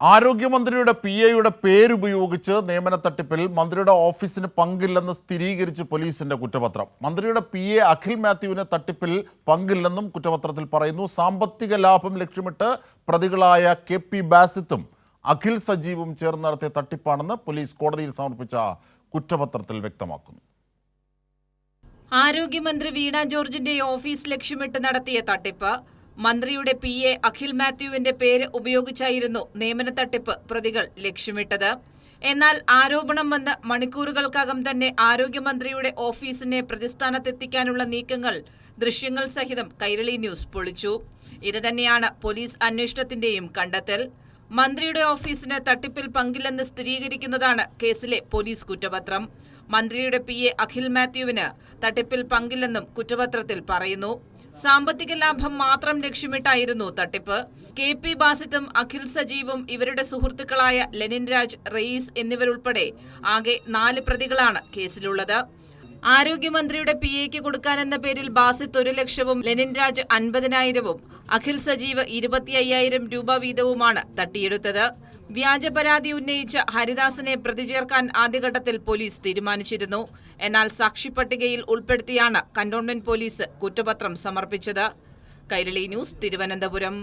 ആരോഗ്യമന്ത്രിയുടെ P എയുടെ പേരുപയോഗിച്ച് നിയമന തട്ടിപ്പിൽ മന്ത്രിയുടെ ഓഫീസിന് പങ്കില്ലെന്ന് സ്ഥിരീകരിച്ച് പോലീസിന്റെ കുറ്റപത്രം. മന്ത്രിയുടെ പി എ അഖിൽ മാത്യുവിന് തട്ടിപ്പിൽ പങ്കില്ലെന്നും കുറ്റപത്രത്തിൽ പറയുന്നു. സാമ്പത്തിക ലാഭം ലക്ഷ്യമിട്ട് പ്രതികളായ കെ പി ബാസിത്തും അഖിൽ സജീവും ചേർന്ന് നടത്തിയ തട്ടിപ്പാണെന്ന് പോലീസ് കോടതിയിൽ സമർപ്പിച്ച കുറ്റപത്രത്തിൽ വ്യക്തമാക്കുന്നു. ആരോഗ്യമന്ത്രി വീണ ജോർജിന്റെ ഓഫീസ് ലക്ഷ്യമിട്ട് നടത്തിയ തട്ടിപ്പ് മന്ത്രിയുടെ പി. എ. അഖിൽ മാത്യുവിന്റെ പേര് ഉപയോഗിച്ചായിരുന്നു നിയമന തട്ടിപ്പ് പ്രതികൾ ലക്ഷ്യമിട്ടത്. എന്നാൽ ആരോപണം വന്ന് മണിക്കൂറുകൾക്കകം തന്നെ ആരോഗ്യമന്ത്രിയുടെ ഓഫീസിനെ പ്രതിസ്ഥാനത്തെത്തിക്കാനുള്ള നീക്കങ്ങൾ ദൃശ്യങ്ങൾ സഹിതം കൈരളി ന്യൂസ് പൊളിച്ചു. ഇത് തന്നെയാണ് പോലീസ് അന്വേഷണത്തിന്റെയും കണ്ടെത്തൽ. മന്ത്രിയുടെ ഓഫീസിന് തട്ടിപ്പിൽ പങ്കില്ലെന്ന് സ്ഥിരീകരിക്കുന്നതാണ് കേസിലെ പോലീസ് കുറ്റപത്രം. മന്ത്രിയുടെ പി. എ. അഖിൽ മാത്യുവിന് തട്ടിപ്പിൽ പങ്കില്ലെന്നും കുറ്റപത്രത്തിൽ പറയുന്നു. സാമ്പത്തിക ലാഭം മാത്രം ലക്ഷ്യമിട്ടായിരുന്നു തട്ടിപ്പ്. കെ പി ബാസിത്തും അഖിൽ സജീവും ഇവരുടെ സുഹൃത്തുക്കളായ ലെനിൻ രാജ് റയീസ് എന്നിവരുൾപ്പെടെ ആകെ നാല് പ്രതികളാണ് കേസിലുള്ളത്. ആരോഗ്യമന്ത്രിയുടെ പി എക്ക് കൊടുക്കാനെന്ന പേരിൽ ബാസിത്ത് ഒരു ലക്ഷവും ലെനിൻ രാജ് അൻപതിനായിരവും അഖിൽ സജീവ് ഇരുപത്തി അയ്യായിരം രൂപ വീതവുമാണ് തട്ടിയെടുത്തത്. വ്യാജ പരാതി ഉന്നയിച്ച ഹരിദാസിനെ പ്രതി ചേർക്കാൻ ആദ്യഘട്ടത്തിൽ പോലീസ് തീരുമാനിച്ചിരുന്നു. എന്നാൽ സാക്ഷി പട്ടികയിൽ ഉൾപ്പെടുത്തിയാണ് കന്റോൺമെന്റ് പോലീസ് കുറ്റപത്രം സമർപ്പിച്ചത്. കൈരളി ന്യൂസ് തിരുവനന്തപുരം.